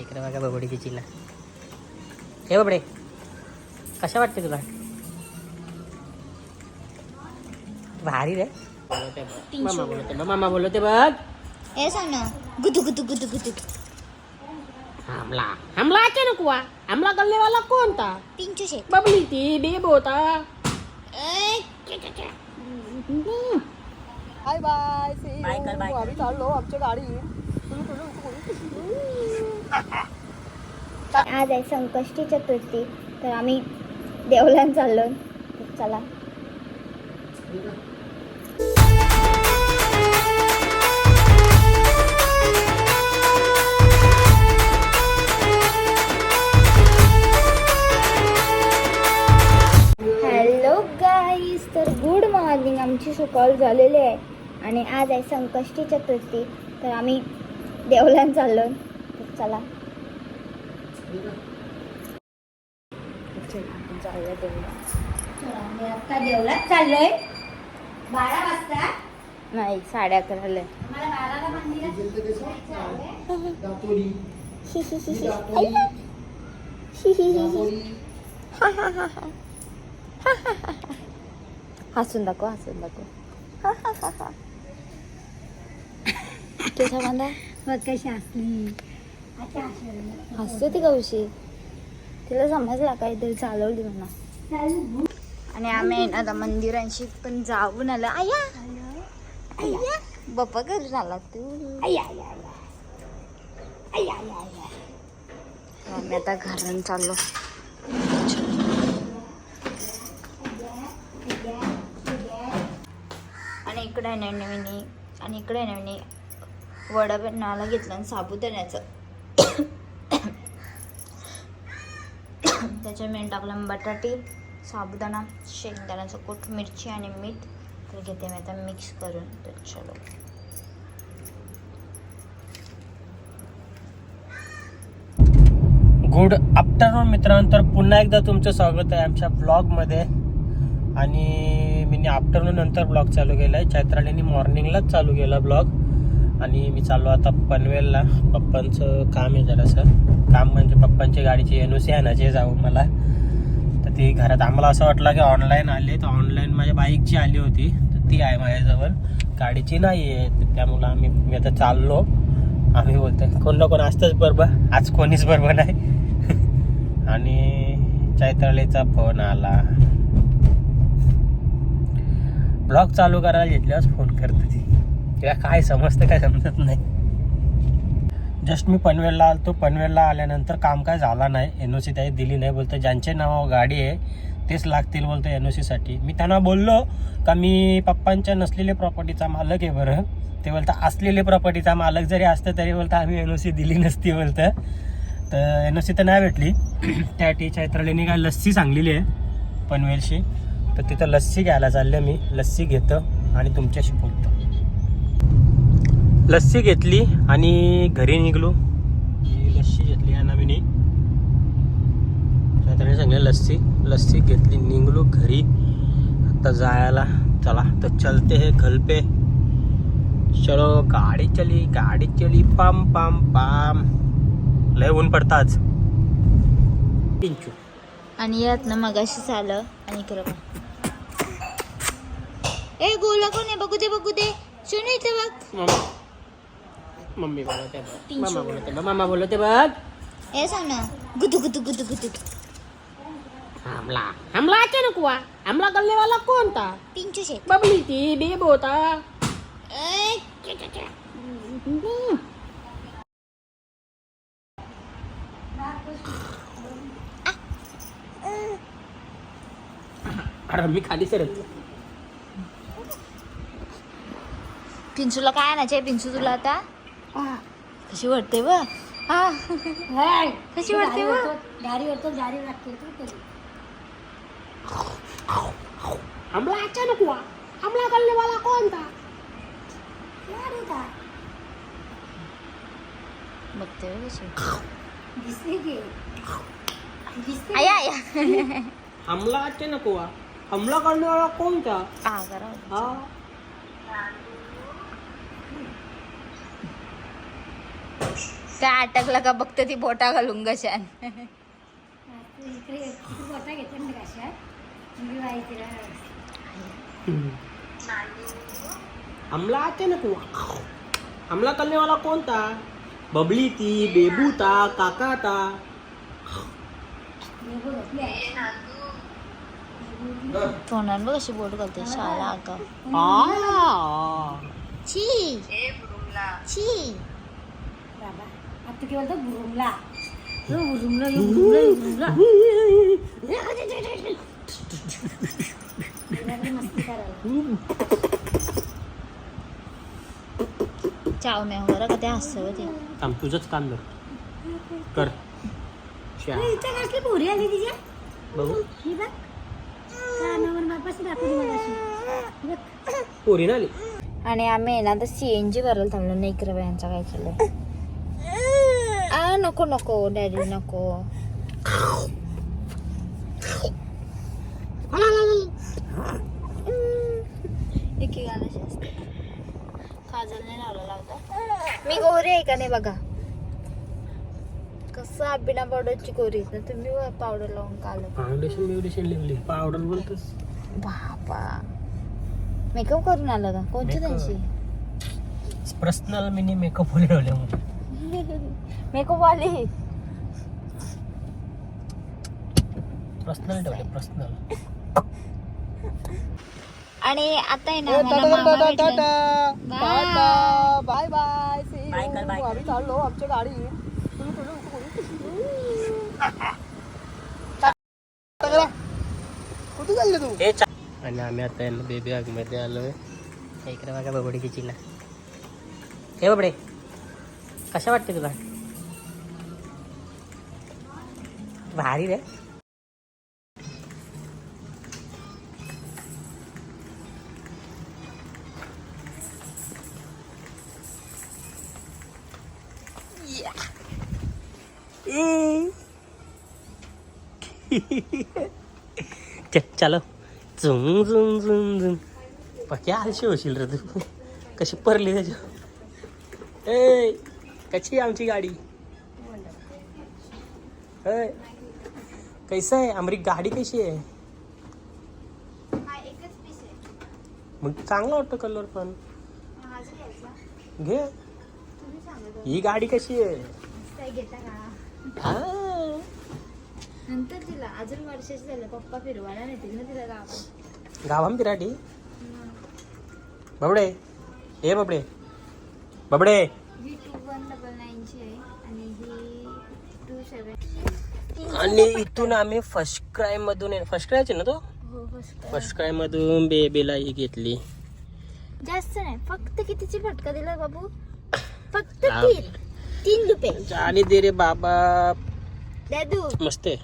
इकडे बघा बबडीची चिन्ह हे बबडे कशा वाटते तुला? भारी रे. मामा बोलवते बघ मामा बोलवते बघ. हे सांग ना. गुदू गुदू गुदू गुदू. हमला. हमला अचानक हुआ. हमला करने वाला कौन था पिंचू शेट बबली थी बेब होता बाय बाय सी बाय चाललो आमच्या गाडी आज आहे संकष्टी चतुर्थी तर आम्ही देवलान चाललो. चला. हॅलो गाईस तर गुड मॉर्निंग आमची सुकॉल झालेली आहे. आणि आज आहे संकष्टी चतुर्थी तर आम्ही देवलान चाललो. चला. आम्ही आता देवळात चाललोय. बारा वाजता. नाही साडे अकराला मला. हसून दाखव हसून दाखव. हा, हा, हा, हा. तुझा बांधा बघ कशी हसली हसते ती कौशी तिला समजला काहीतरी चालवली म्हणा. आणि आम्ही आता मंदिरांशी पण जाऊन आलो. आया. आया. बाप्पा घरी झाला तू. आम्ही आता घरून चाललो. आणि इकडे नवीन. आणि इकडे नवीन. वडा बनवायला घेतला आणि साबुदाण्याचं त्याच्या मेन टाकलं बटाटे साबुदाणा शेंगदाण्याचं कोठ मिरची आणि मीठ. तर घेते मी आता मिक्स करून. तर चलो. गुड आफ्टरनून मित्रांनो तर पुन्हा एकदा तुमचं स्वागत आहे आमच्या ब्लॉगमध्ये. आणि मी आफ्टरनून नंतर ब्लॉग चालू केला आहे चैत्रालीने मॉर्निंगलाच चालू केला ब्लॉग. आणि मी चाललो आता पनवेलला. पप्पांचं काम आहे जरासं. काम म्हणजे पप्पांची गाडीची एन ओ सी आहे ना जे जाऊ मला. तर ती घरात आम्हाला असं वाटलं की ऑनलाईन आली. तर ऑनलाईन माझ्या बाईकची आली होती. तर ती आहे माझ्याजवळ. गाडीची नाही आहे. तर त्यामुळं आम्ही मी आता चाललो. आम्ही बोलतोय कोण ना कोण असतंच बरोबर. आज कोणीच बरोबर नाही. आणि चैत्रालीचा फोन आला. ब्लॉग चालू करायला घेतल्यावर फोन करते ती. तिला काय समजतं काय समजत नाही. जस्ट मी पनवेलला आलो पनवेलला आल्यानंतर काम काय झाला नाही. एन ओ सी त्याही दिली नाही. बोलतो ज्यांचे नाव गाडी आहे तेच लागतील बोलतो एन ओ सीसाठी मी त्यांना बोललो का मी पप्पांच्या नसलेल्या प्रॉपर्टीचा मालक आहे बरं. ते बोलतं असलेले प्रॉपर्टीचा मालक जरी असतं तरी बोलतं आम्ही एन ओ सी दिली नसती बोलतं. तर एन ओ सी तर नाही भेटली. त्या टी चैत्रालीने काय लस्सी सांगलेली आहे पनवेलशी. तर तिथं लस्सी घ्यायला चाललं मी. लस्सी घेतो आणि तुमच्याशी बोलतो. लस्सी घेतली आणि घरी निघलो. ही लस्सी घेतली आहे नवीन चैत्राने सांगले लस्सी लस्सी घेतली निघलो घरी. आता जायला चला तर चलते हे घर पे चलो गाडी चली गाडी चली पाम पाम पाम. लय ऊन पडतं आज. पिंचू. आणि यात ना मगाशीच आलं आणि इकडं बघ. ए गोला कोण आहे? बघू दे बघू दे. सोनू इथे बघ. मम्मी बोलवते बघ. मामा बोलवते बघ. मामा बोलवते बघ. हे सांग ना. गुदू गुदू गुदू गुदू. हमला. हमला अचानक हुआ हमला करने वाला कौन था? पिंचू शेट बबली थी बेब ए, अरे मी खाली सरत पिंचूला काय आणायचंय? पिंचू तुला आता? कशी वाटते व? हा. कशी वाटते व? हमला अचानक हुआ. हमला करने वाला कौन था? बघते व कशी? आया आया। हमला अचानक हुआ. हमला करने वाला कौन था? करा। हाँ। काय अटकला का बघते ती बोटा घालून गशान हमला आते ना तू हमला करने वाला कौन था बबली थी बेबू था काका था तोंडात बघ कशी बोट घालते शाळा आ. छी छी आता केवळ तो बुरुमला तो बुरुमला यो बुरुमला यो बुरुमला तिला मस्ती करायला. चाव मी बरं का ते हसतं ते. थांब तुझंच काम धर कर. इथं कसली पोरी आली तिच्या? बघू. ही बघ. कानावर बापाशी दाखवली मला अशी बघ. पोरी ना आली. आणि आम्ही ना आता सीएनजी भरायला थांबलो नाही इकडे यांचा काय आ नको नको डॅडी नको एक एक गाणं असते काजलने लावलेला होता मी गोरी आहे का नाही बघा कसं बिना पावडरची गोरी ना तुम्ही पावडर लावून काल फाउंडेशन बिवडेशन लिहिली पावडर बोलतोस बापा मेकअप करून आला का कोणती Makeup. त्यांची पर्सनल मिनी मेकअप ठेवले मग मेकअप वाली पर्सनल ठेवले पर्सनल आणि आता आहे ना मला मामा भेटला. Bye. Bye bye Bye. Bye. आम्ही चाललो आमच्या गाडी. कुठे चालले तू? हे चा- आणि आम्ही आता बेबी हॉगमध्ये आलोय. इकडे बघा बबडी किचीला हे बबडे. कशा वाटते तुला? भारी रे. चलो झुम झुम झुम झुम पक्या आलशी होशील रे तू. कशी परली त्याच्या ए! कशी आहे आमची गाडी? कैसा आहे? आमरी गाडी कशी आहे? हा. मग चांगला वाटतो कलर पण. घे. ही गाडी कशी आहे? काय घेता का हा. नंतर तिला अजून वर्षाची झालं. पप्पा फिरवायला नेतील ना तिला गावात. गावाम बिराटी बबडे. ए बबडे. बबडे. आहे आणि ही टू सेवन आणि इथून आम्ही फर्स्ट क्राय मधून फर्स्ट क्रायचे ना तो? हो फर्स्ट क्राय मधून बेबीला ही घेतली. जास्त नाही फक्त कितीची फटका दिला बाबू? फक्त. तीन. तीन रुपये. आणि दे रे बाबा. दादू मस्त आहे.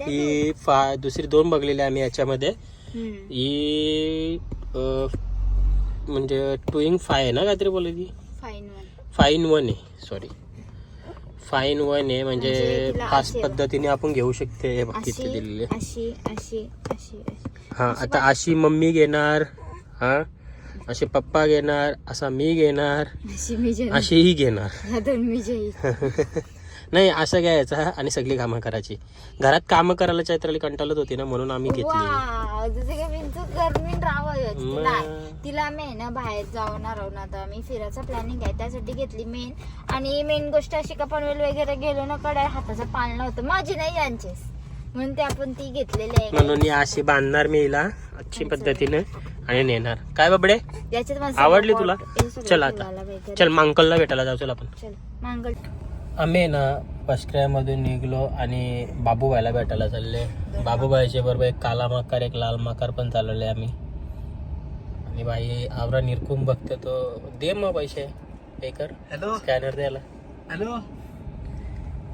ही फा दुसरी दोन बघलेली आम्ही याच्यामध्ये. ही म्हणजे टू फाय आहे ना काहीतरी वन फाईन वन आहे. सॉरी फाईन वन आहे म्हणजे म्हणजे तिला फास्ट अशी- पद्धतीने आपण घेऊ शकते हे बघ अशी दिलेले अशी अशी अशी अशी. हा आता अशी मम्मी घेणार हा? असे पप्पा घेणार असा मी घेणार अशी मी जैन अशीही घेणार. दोन मी नाही असं घ्यायचं आणि सगळी कामं करायची. घरात कामं करायला चैत्राली कंटाळत होती ना म्हणून आम्ही घेतली. वाव, जसं काय विंचू गरमीन राहावं मग. नाही तिला आम्ही आहे ना बाहेर जाणार आहोत ना आता आम्ही. फिरायचा प्लॅनिंग आहे त्यासाठी घेतली मेन आणि मेन गोष्ट अशी का पनवेल वगैरे गेलो ना कडे हाताचं पाळणं होतं माझी नाही यांचेच. म्हणून ते आपण ती घेतलेली आहे. म्हणून ही अशी बांधणार मी हिला अच्छी पद्धतीने आणि नेणार. काय बाबडे? याच्यात माझं आवडली pot तुला? हे सगळं चल फुलाला आता वगैरे. चल मांकलला भेटायला जाऊ चल आपण. चल मांगल. आम्ही ना पश्क्र्यामधून निघलो आणि बाबूबाईला भेटायला चालले बाबूबाईच्या बरोबर एक काला मकार एक लाल मकार पण चालवले आम्ही. आणि बाई आवरा निरकून बघते तो. दे मग पैसे. पे कर. हॅलो स्कॅनर द्यायला. हॅलो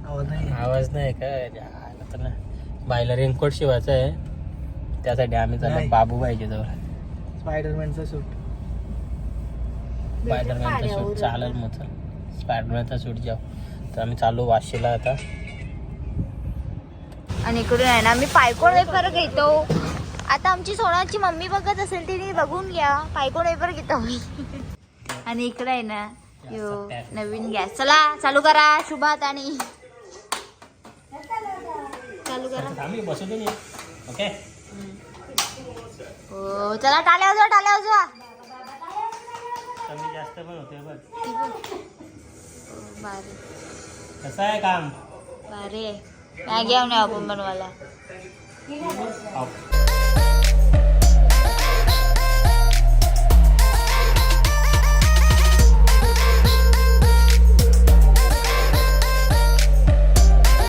आवाज नाही आवाज नाही का? ना. बाईला रेनकोट शिवायचा आहे. त्यासाठी आम्ही चाललो नाही. बाबूबाईच्या जवळ. स्पायडरमॅनचा शूट स्पायडरमॅनचा शूट पाड्यावर. चालेल मग चल. स्पायडरमॅनचा शूट जाऊ. तर आम्ही चालू वाशीला आता. आणि इकडून आहे ना मी पायकोण वेफर घेतो. आता आमची सोनाची मम्मी बघत असेल तिने बघून घ्या. पायकोण वेफर घेतो मी आणि इकडे आहे ना यो नवीन गॅस चला चालू करा. शुभात आणि चालू करा. ओके? हो चला टाल्या वाजवा टाल्या वाजवा कमी जास्त पण होते बघ. बघ. हो, भारी कसं आहे काम? आहे मॅगी आणू आपण बनवायला. पाव-